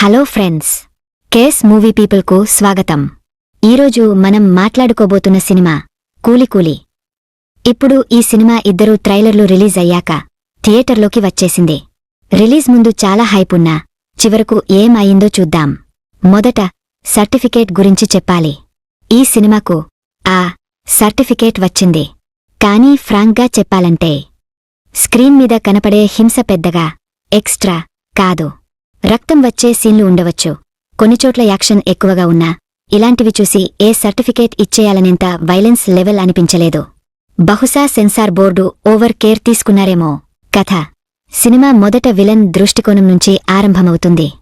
Hello friends case movie పీపుల్కు స్వాగతం. ఈరోజు మనం మాట్లాడుకోబోతున్న సినిమా కూలి కూలి. ఇప్పుడు ఈ సినిమా ఇద్దరు ట్రైలర్లు రిలీజ్ అయ్యాక థియేటర్లోకి వచ్చేసింది. రిలీజ్ ముందు చాలా హైప్ ఉన్నా చివరకు ఏం అయిందో చూద్దాం. మొదట సర్టిఫికేట్ గురించి చెప్పాలి. ఈ సినిమాకు ఆ సర్టిఫికేట్ వచ్చింది. కానీ ఫ్రాంక్గా చెప్పాలంటే స్క్రీన్ మీద కనపడే హింస పెద్దగా ఎక్స్ట్రా కాదు. రక్తం వచ్చే సీన్లు ఉండవచ్చు. కొన్నిచోట్ల యాక్షన్ ఎక్కువగా ఉన్నా ఇలాంటివి చూసి ఏ సర్టిఫికేట్ ఇచ్చేయాలనేంత వైలెన్స్ లెవెల్ అనిపించలేదు. బహుశా సెన్సార్ బోర్డు ఓవర్ కేర్ తీసుకున్నారేమో. కథ. సినిమా మొదట విలన్ దృష్టికోణం నుంచి ఆరంభమవుతుంది.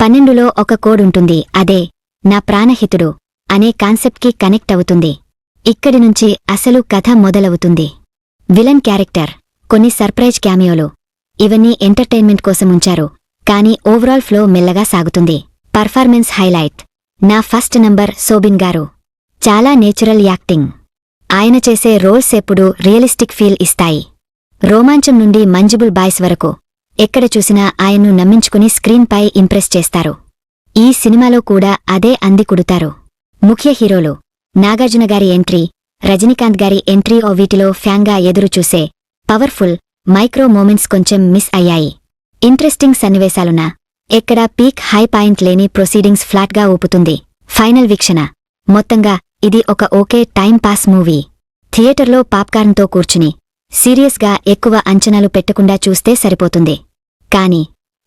పన్నెండులో ఒక కోడ్ ఉంటుంది అదే నా ప్రాణహితుడు అనే కాన్సెప్ట్కి కనెక్ట్ అవుతుంది. ఇక్కడి నుంచి అసలు కథ మొదలవుతుంది. విలన్ క్యారెక్టర్ కొన్ని సర్ప్రైజ్ క్యామియోలు. ఇవన్నీ ఎంటర్టైన్మెంట్ కోసం ఉంచారు. కానీ ఓవరాల్ ఫ్లో మెల్లగా సాగుతుంది. పర్ఫార్మెన్స్ హైలైట్ నా ఫస్ట్ నంబర్ సోబిన్ గారు. చాలా నేచురల్ యాక్టింగ్ ఆయన చేసే రోల్స్ ఎప్పుడూ రియలిస్టిక్ ఫీల్ ఇస్తాయి. రోమాంచం నుండి మంజిబుల్ బాయ్స్ వరకు. ఎక్కడ చూసినా ఆయన్ను నమ్మించుకుని స్క్రీన్పై ఇంప్రెస్ చేస్తారు. ఈ సినిమాలో కూడా అదే అంది కుడుతారు. ముఖ్య హీరోలు. నాగార్జున గారి ఎంట్రీ రజనీకాంత్ గారి ఎంట్రీ ఓ వీటిలో ఫ్యాంగా ఎదురుచూసే. పవర్ఫుల్ మైక్రో మూమెంట్స్ కొంచెం మిస్ అయ్యాయి. ఇంట్రెస్టింగ్ సన్నివేశాలున్నా ఎక్కడా పీక్ హై పాయింట్ లేని ప్రొసీడింగ్స్ ఫ్లాట్గా ఊపుతుంది. ఫైనల్ వీక్షణ. మొత్తంగా ఇది ఒక ఓకే టైం పాస్ మూవీ. థియేటర్లో పాప్కార్న్తో కూర్చుని సీరియస్గా ఎక్కువ అంచనాలు పెట్టకుండా చూస్తే సరిపోతుంది. కాని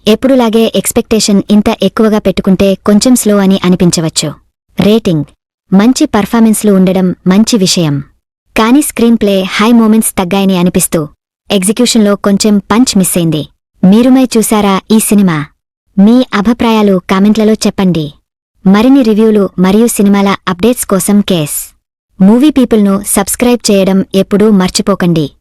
ఎప్పుడులాగే ఎక్స్పెక్టేషన్ ఇంత ఎక్కువగా పెట్టుకుంటే కొంచెం స్లో అని అనిపించవచ్చు. రేటింగ్. మంచి పర్ఫార్మెన్స్లు ఉండడం మంచి విషయం. కాని స్క్రీన్ ప్లే హై మూమెంట్స్ తగ్గాయని అనిపిస్తూ ఎగ్జిక్యూషన్లో కొంచెం పంచ్ మిస్ అయింది. మీరుమై చూసారా ఈ సినిమా? మీ అభిప్రాయాలు కామెంట్లలో చెప్పండి. మరిన్ని రివ్యూలు మరియు సినిమాల అప్డేట్స్ కోసం కేస్ మూవీ పీపుల్ను సబ్స్క్రైబ్ చేయడం ఎప్పుడూ మర్చిపోకండి.